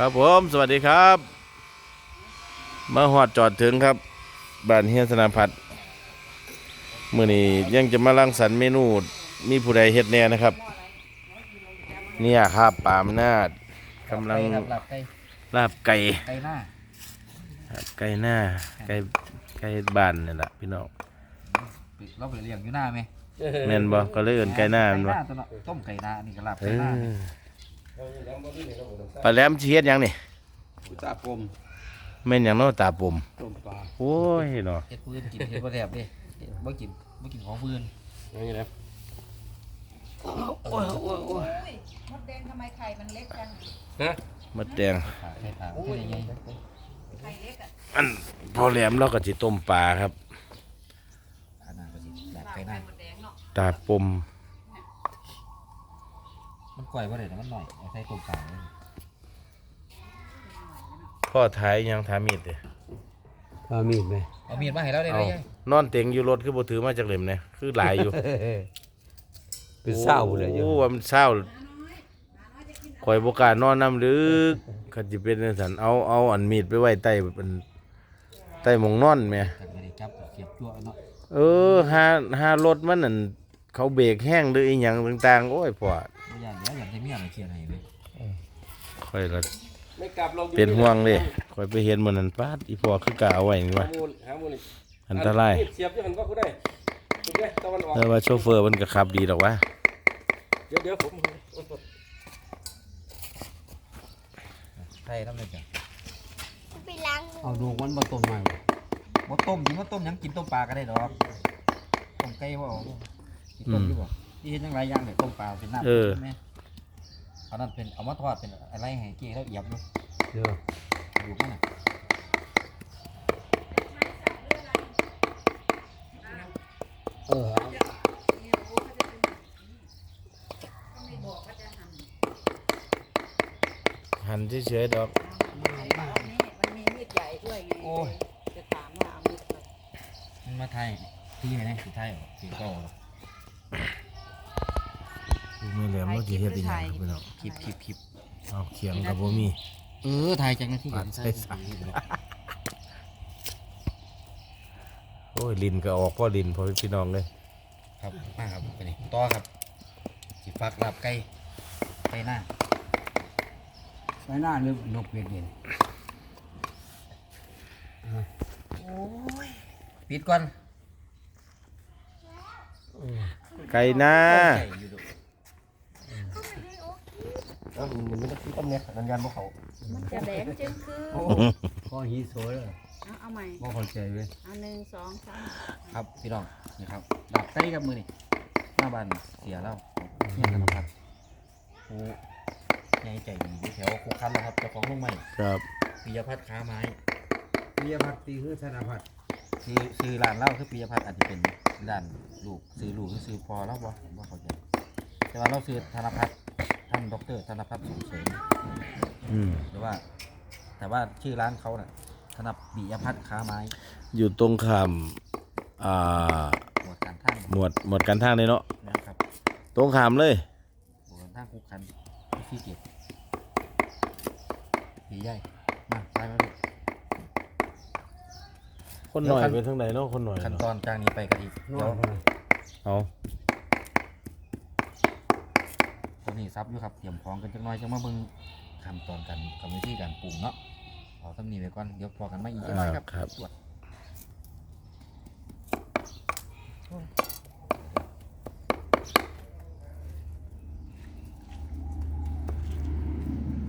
ครับผมสวัสดีครับมาหอดจอดถึงครับบ้านเฮียสนาพัฒน์มื่อนี้ยังจะมาลังสรรค์เมนูมีผู้ใดเฮ็ดแน่นะครับ เนี่ยครับปามนาดกำลังไก่ครับหลับไก่ลาบไก่ไก่หน้าครับไก่หน้าไก่ไก่บ้านนี่แหละพี่น้องปิดเราไปเลี้ยงอยู่หน้าไหมแม่นบ่ก็เลยเอิ้นไก่หน้าแม่นบ่ไก่ตัวเนาะต้มไก่หน้านี่ก็หลับเอไก่หน้าอ ปลาแหลมสิเฮ็ดหยังนี่ตาปมแม่นหยังเนาะตาปุ่มต้มปลาโอ้ยเนาะเฮ็ดปืนกินเฮ็ดบ่แซ่บเด้เฮ็ดบ่กินบ่กินของปืนอย่างนี้นะโอ้ยโอ้ยโอ้ยมดแดงทำไมไข่มันเล็กจังฮะมดแดงขาไข่ขาวโอ้ยใหญ่ไข่เล็กอะอันพอแหลมเราก็สิต้มปลาครับๆอันนั้นก็สิหลับลาบไก่หไข่น้ามดแดงเนาะตาปุ่ม มันก่อยบ่ได้แต่มันหน่อยเอาใส่ต้มปลาเลยพ่อท้ายยังทามีดเด้ปลามีดไหมเอามีดมาให้เราได้เอาเลยยายนอนเต็งอยู่รถคือบ่ถือมาจากเหล่มเนี่ยคือหลายอยู่ เป็นเศร้าเลยอยู่โอ้ว่ามันเศร้าข่อยบ่กล้านอนน้ำลึกคันสิเป็นจังซั่นเอาเอาอันมีดไปไว้ใต้เป็นใต้หมองนอนแหม่จักบ่ได้จับเสียบจั่วเนาะเออหาหารถมันนั่น เขาเบรกแห้งหรืออีหยังต่างๆ โอ้ยพ่อบ่ย่านเดี๋ยวอยากให้เมียมาเคลียร์ให้เว้ยข่อยละไม่กลับลงเป็นห่วงเด้ข่อยไปเห็นมื้อนั้นปาดอีพ่อคือกะเอาไว้นี่หาว่ามูลหามูลอันตราย เสียบอยู่หันก็กูได้คุณได้ตะวันออกแต่ว่าโชเฟอร์มันก็ขับดีดอกวะเดี๋ยวเดี๋ยวผมใส่น้ำเลยจ้ะเอาดูมันมาต้มใหม่บ่ต้มจริงบ่ต้มหยังกินต้มปลาก็ได้ดอกต้มไก่บ่เอา กินต้มอยู่บ่ที่เฮ็ดจังหลายอย่างเลยต้มปลาเป็นน้ำเออใช่ไหมเอานั่นเป็นเอามาทอดเป็นอะไรให้เกี้แล้วเอียบอยู่เดี๋ยวดูมันน่ะเออหันเฉยๆดอกไข่เบานี่มันมีมีดใหญ่ด้วยไงจะถามว่าเอามีดอะไรมันมาไทยที่ไหนสิไทยเหรอสิเก็ดู ไม่แหลมเราสิเฮ็ดอีหยังครับพี่น้องคลิปคลิปคลิปเอาเขียงก็บ่มีเออไทยจังนะที่ปาดใส่สายโอ้ยลินก็ออกพ่อลินพ่อพี่น้องเลยครับมาครับไปนี่ต่อครับสิฟักลาบไก่ไก่หน้าไปหน้าหรือนกเวียนเย็นปิดก่อน ไก่หน้าแล้วมันไม่ได้ต้มเนี่ยนันยันพวกเขามันจะแหลมจึงคือข้อฮีโซ่เลยเอาเอาใหม่บ่เข้าใจเว้ยเอาหนึ่งสองสามครับพี่น้องนี่ครับลาบไก่กับมือนี่หน้าบ้านเสียแล้วเนี่ยธนพัฒน์โอ้ยายใจดีอยู่แถวคุกคันแล้วครับเจ้าของโรงใหม่ครับปิยพัฒน์ค้าไม้เรียพัดตีคือธนพัฒน์คือซื้อร้านเหล้าคือปิยพัฒน์อาจจะเป็น ร้านลูกซื้อลูกหรือซื้อพอแล้วบ่ผมว่าเขาใจแต่ว่าเราซื้อธนพัฒน์ท่านดอกเตอรธนพัฒน์ส่งเสริมอืมหรือว่า แต่ว่าชื่อร้านเขาน่ะธนปิยพัฒน์ค้าไม้อยู่ตรงข้ามอ่าหมวดการท่างหมวดหมวดการทางเลยเนาะนะครับตรงข้ามเลย หมวดการท่างคุกคันที่เกียรติผีใหญ่มาไปมาดู คนหน่อยเดี๋ยวขั้นเป็นทางไหนเนาะคนหน่อยขั้นตเนาะอนจากนี้ไปกันอีกนเดี๋อยวนคนเอาตัวนี้ซับอยู่ครับเตรียมของกันจังน้อยจังมาเบิ่งขั้นตอนกันกับวิธีการปรุงเนาะเอาตำนี้ไว้ก่อนเดี๋ยวพอกันไม่อีกจังน้อยครับครับตรวจ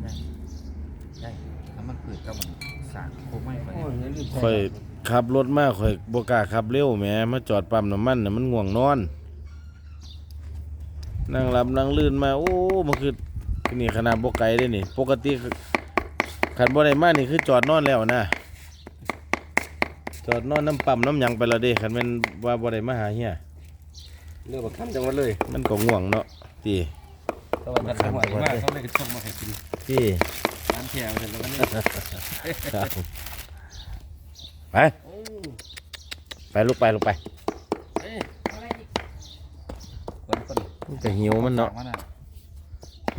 ได้ได้ถ้ามันเกิดกับมันสากโคไม่ไปโอ้ยอย่าลืมค่อย ขับรถมาค่อยบ่กล้าขับเร็วแหมมาจอดปั๊มน้ำมันน่ะมันง่วงนอน นั่งหลับนั่งลื่นมาโอ้มันคือนี่ขนาดบ่ไกลเด้นี่ ปกติคันบ่ได้มานี่คือจอดนอนแล้วนะ จอดนอนน้ำปั๊มน้ำหยังไปแล้วเด้คันแม่นว่าบ่ได้มาหาเฮียเรื่องบักคำจังหวัดเลยมันก็ง่วงเนาะติตะวันตกจังหวัดมากเขาเลยส่งมาให้กินติร้านแถวเสร็จแล้วก็นี่ครับ ไป ไปลูกไปลูกไปคนคนมันก็หิวมันเนาะฝกน่ะ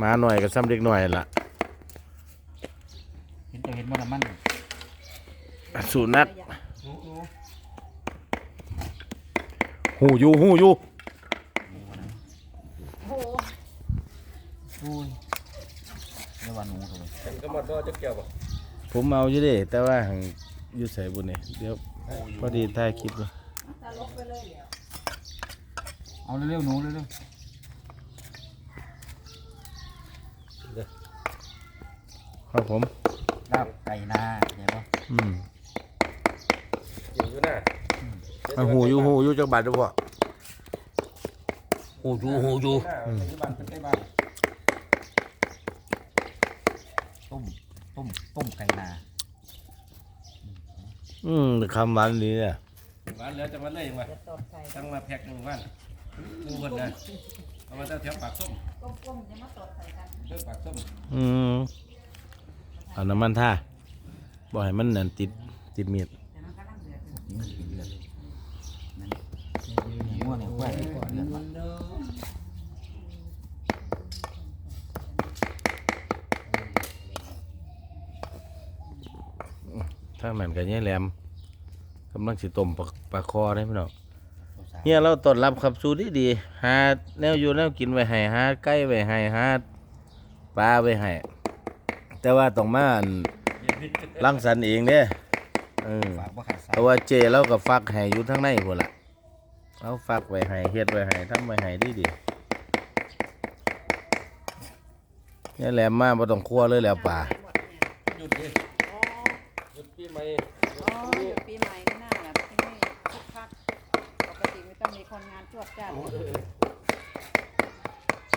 มาหน่อยก็ซ้ำเด็กหน่อยล่ะจะเห็นว่าน้ำมันสุนัขหูอยู่หูอยู่โอ้โหอุ้ยเรียกว่าหนูเลยก็มาดอจะเกี่ยวบ่ผมเอาอยู่เดิแต่ว่าหัง อยู่ใส่บุญนี่เดี๋ยวพอดีถ่ายคลิปเลยตลกไปเลยเดี๋ยวเอาเร็วๆหนูเร็วครับผมๆลาบไก่นาใช่ปะอืมอยู่อยู่น่ะมันหูอยู่หูอยู่จักบาทเด้อพ่อหูยูหูยูอืมบ้านเป็นได้บ้านต้มต้มต้มไก่นา อืมคำหวานดีเนี่ยบ้านแล้วจะมาเลยมาจะตดใส่ตั้งมาแพ็คหนึ่งบ้านดูเพิ่นนะเอามาตั้งแถวปากส้มก้มๆจะมาตดใส่กันเด้อปากส้มอืมเอาน้ำมันท่าบ่ให้มันนั่นติดติดมีดแต่มันกำลังเดือดนี่มันเป็นเลือดนั่นหัวเนี่ยแหวกเลือดมัน ทางนั้นก็เนี่ยแหลมกำลังสิต้มปลาปลาคอได้พี่น้องเฮียเราต้อนรับครับสูตรดีๆหาแนวอยู่แนวกินไว้ให้หาไก่ไว้ให้หาปลาไว้ให้แต่ว่าต้องมาอั่นรังสรรค์เองเด้เออฝากว่าขาดสาเพราะว่าเจเราก็ฟักให้อยู่ทั้งในพุ่นล่ะเราฟักไว้ให้เฮ็ดไว้ให้ทำไว้ให้ดีๆเนี่ยแหลมมาบ่ต้องคั่วเลยแหล้วป่า หยุดดิอ๋อหยุดปีใหม่อ๋ออยู่ปีใหม่นี่น่าแบบที่นี่คึกคักปกติไม่ต้องมีคนงานจวดจ้า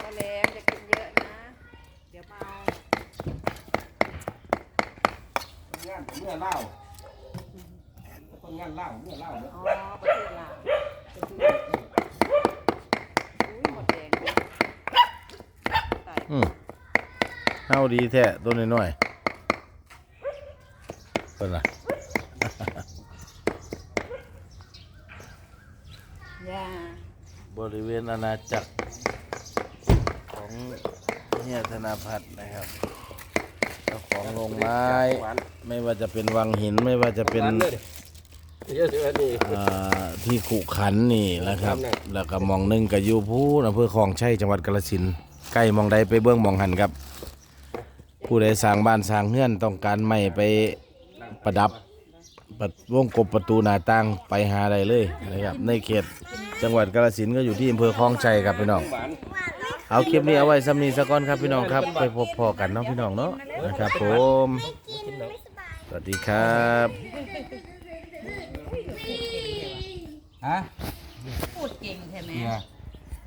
ก็แหลมจะกินเยอะนะ เดี๋ยวมาเอางานเมื่อเล่าคนงานเล่าเมื่อเล่าเด้ออ๋อประเทศลาวอุ้ยหมดแดงตายอืมเฮาดีแท้ตัวน้อยๆเพิ่นล่ะย่าบริเวณอาณาจักรของเฮียธนาพัฒน์นะครับเจ้าของโรงไม้หวานไม่ว่าจะเป็นวังหินไม่ว่าจะเป็นหวานเลยเยอะสิอันนี้ อ่าที่ขุขันนี่นะครับ ครับแล้วก็หมองหนึงกับยูพูอำเภอคลองชัยจังหวัดกาฬสินธุ์ใกล้หมองใดไปเบื้องหมองหันครับ ผู้ใดสร้างบ้านสร้างเฮือนต้องการไม้ไป ประดับประวงกบประตูหน้าต่างไปหาได้เลยนะครับในเขตจังหวัดกาฬสินธุ์ก็อยู่ที่อำเภอคลองชัยครับพี่น้องหวานเอาคลิปนี้เอาไว้ซ้ำนี้สักก่อนครับพี่น้องครับไปพบพอกันเนาะพี่น้องเนาะนะครับผมสวัสดีครับฮะพูดเก่งใช่ไหมเบียร์